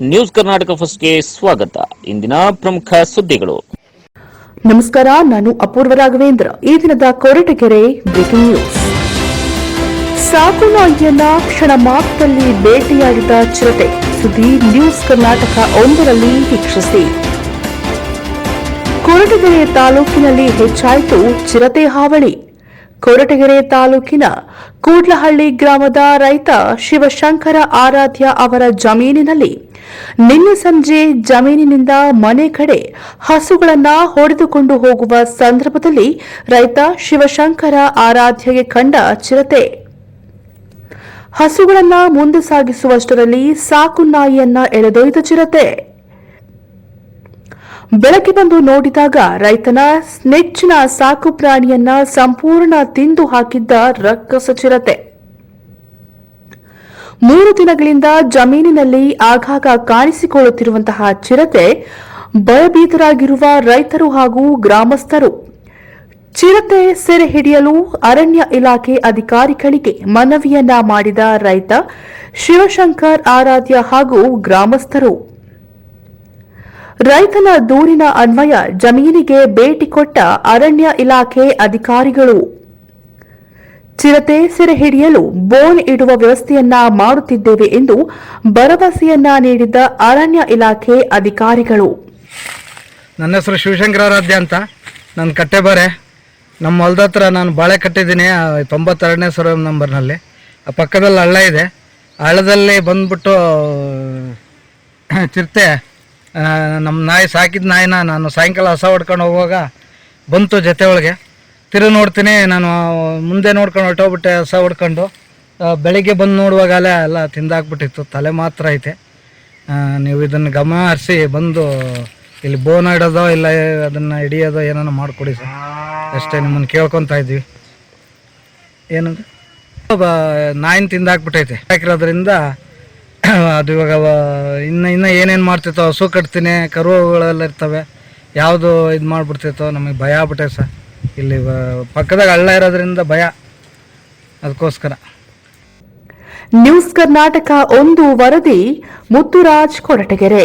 News Karnataka ಫಸ್ಟ್ಗೆ ಸ್ವಾಗತ. ಇಂದಿನ ಪ್ರಮುಖ ಸುದ್ದಿಗಳು. ನಮಸ್ಕಾರ, ನಾನು ಅಪೂರ್ವ ರಾಘವೇಂದ್ರ. ಈ ದಿನದ ಕೊರಟಗೆರೆ ಬ್ರೇಕಿಂಗ್ ನ್ಯೂಸ್ ಸಾಕು ನಾಯಿಯನ್ನ ಕ್ಷಣ ಮಾತ್ರದಲ್ಲಿ ಭೇಟಿಯಾಗಿದ್ದ ಚಿರತೆ. ಸುದ್ದಿ ನ್ಯೂಸ್ ಕರ್ನಾಟಕ ಒಂದರಲ್ಲಿ ವೀಕ್ಷಿಸಿ. ಕೊರಟಗೆರೆ ತಾಲೂಕಿನಲ್ಲಿ ಹೆಚ್ಚಾಯಿತು ಚಿರತೆ ಹಾವಳಿ. ಕೊರಟಗೆರೆ ತಾಲೂಕಿನ ಕೂಡ್ಲಹಳ್ಳಿ ಗ್ರಾಮದ ರೈತ ಶಿವಶಂಕರ ಆರಾಧ್ಯ ಅವರ ಜಮೀನಿನಲ್ಲಿ ನಿನ್ನೆ ಸಂಜೆ ಜಮೀನಿನಿಂದ ಮನೆ ಕಡೆ ಹಸುಗಳನ್ನು ಹೊಡೆದುಕೊಂಡು ಹೋಗುವ ಸಂದರ್ಭದಲ್ಲಿ ರೈತ ಶಿವಶಂಕರ ಆರಾಧ್ಯಗೆ ಕಂಡ ಚಿರತೆ. ಹಸುಗಳನ್ನ ಮುಂದೆ ಸಾಗಿಸುವಷ್ಟರಲ್ಲಿ ಸಾಕು ನಾಯಿಯನ್ನ ಎಳೆದೊಯ್ದ ಚಿರತೆ. ಬೆಳಗ್ಗೆ ಬಂದು ನೋಡಿದಾಗ ರೈತನ ನೆಚ್ಚಿನ ಸಾಕು ಪ್ರಾಣಿಯನ್ನ ಸಂಪೂರ್ಣ ತಿಂದು ಹಾಕಿದ್ದ ರಕ್ಕಸ ಚಿರತೆ. ಮೂರು ದಿನಗಳಿಂದ ಜಮೀನಿನಲ್ಲಿ ಆಗಾಗ ಕಾಣಿಸಿಕೊಳ್ಳುತ್ತಿರುವಂತಹ ಚಿರತೆ ಭಯಭೀತರಾಗಿರುವ ರೈತರು ಹಾಗೂ ಗ್ರಾಮಸ್ಥರು. ಚಿರತೆ ಸೆರೆ ಹಿಡಿಯಲು ಅರಣ್ಯ ಇಲಾಖೆ ಅಧಿಕಾರಿಗಳಿಗೆ ಮನವಿಯನ್ನ ಮಾಡಿದ ರೈತ ಶಿವಶಂಕರ್ ಆರಾಧ್ಯ ಹಾಗೂ ಗ್ರಾಮಸ್ಥರು. ರೈತನ ದೂರಿನ ಅನ್ವಯ ಜಮೀನಿಗೆ ಭೇಟಿ ಕೊಟ್ಟ ಅರಣ್ಯ ಇಲಾಖೆ ಅಧಿಕಾರಿಗಳು. ಚಿರತೆ ಸೆರೆ ಹಿಡಿಯಲು ಬೋನ್ ಇಡುವ ವ್ಯವಸ್ಥೆಯನ್ನ ಮಾಡುತ್ತಿದ್ದೇವೆ ಎಂದು ಭರವಸೆಯನ್ನ ನೀಡಿದ್ದ ಅರಣ್ಯ ಇಲಾಖೆ ಅಧಿಕಾರಿಗಳು. ನನ್ನ ಹೆಸರು ಶಿವಶಂಕರಾರಾಧ್ಯ ಅಂತ. ನನ್ನ ಕಟ್ಟೆಬಾರೆ ನಮ್ಮ ಹೊಲದ ಹತ್ರ ನಾನು ಬಾಳೆ ಕಟ್ಟಿದ್ದೀನಿ ತೊಂಬತ್ತೆರಡನೇ ಸರ ನಂಬರ್ನಲ್ಲಿ. ಆ ಪಕ್ಕದಲ್ಲಿ ಹಳ್ಳ ಇದೆ. ಹಳ್ಳದಲ್ಲಿ ಬಂದ್ಬಿಟ್ಟು ಚಿರತೆ ನಮ್ಮ ನಾಯಿ ಸಾಕಿದ ನಾಯಿನ ನಾನು ಸಾಯಂಕಾಲ ಹಸ ಹೊಡ್ಕೊಂಡು ಹೋಗುವಾಗ ಬಂತು ಜೊತೆ ಒಳಗೆ. ತಿರು ನೋಡ್ತೀನಿ, ನಾನು ಮುಂದೆ ನೋಡ್ಕೊಂಡು ಹೊಟ್ಟೋಗ್ಬಿಟ್ಟೆ ಹಸ ಹೊಡ್ಕೊಂಡು. ಬೆಳಗ್ಗೆ ಬಂದು ನೋಡುವಾಗ ಅಲ್ಲೇ ಎಲ್ಲ ತಿಂದಾಕ್ಬಿಟ್ಟಿತ್ತು, ತಲೆ ಮಾತ್ರ ಐತೆ. ನೀವು ಇದನ್ನು ಗಮನ ಹರಿಸಿ ಬಂದು ಇಲ್ಲಿ ಬೋನ ಇಡೋದೋ ಇಲ್ಲ ಅದನ್ನು ಹಿಡಿಯೋದೋ ಏನಾನ ಮಾಡಿಕೊಡಿ ಸರ್. ಅಷ್ಟೇ ನಿಮ್ಮನ್ನು ಕೇಳ್ಕೊತಾ ಇದ್ವಿ ಏನಂದ್ರೆ ನಾಯಿನ ತಿಂದಾಕ್ಬಿಟ್ಟೈತೆ. ಹಾಕಿರೋದ್ರಿಂದ ಅದು ಇವಾಗ ಇನ್ನು ಇನ್ನು ಏನೇನು ಮಾಡ್ತಿತ್ತೋ ಹಸು ಕಟ್ತೀನಿ ಕರುಗಳೆಲ್ಲ ಇರ್ತವೆ. ಯಾವುದು ಇದು ಮಾಡಿಬಿಡ್ತಿರ್ತಾವೆ ನಮಗೆ ಭಯ ಆಗ್ಬಿಟ್ಟೆ ಸರ್. ಇಲ್ಲಿ ಪಕ್ಕದಾಗ ಹಳ್ಳ ಇರೋದ್ರಿಂದ ಭಯ. ಅದಕ್ಕೋಸ್ಕರ ನ್ಯೂಸ್ ಕರ್ನಾಟಕ ಒಂದು ವರದಿ, ಮುತ್ತುರಾಜ್ ಕೊರಟಗೆರೆ.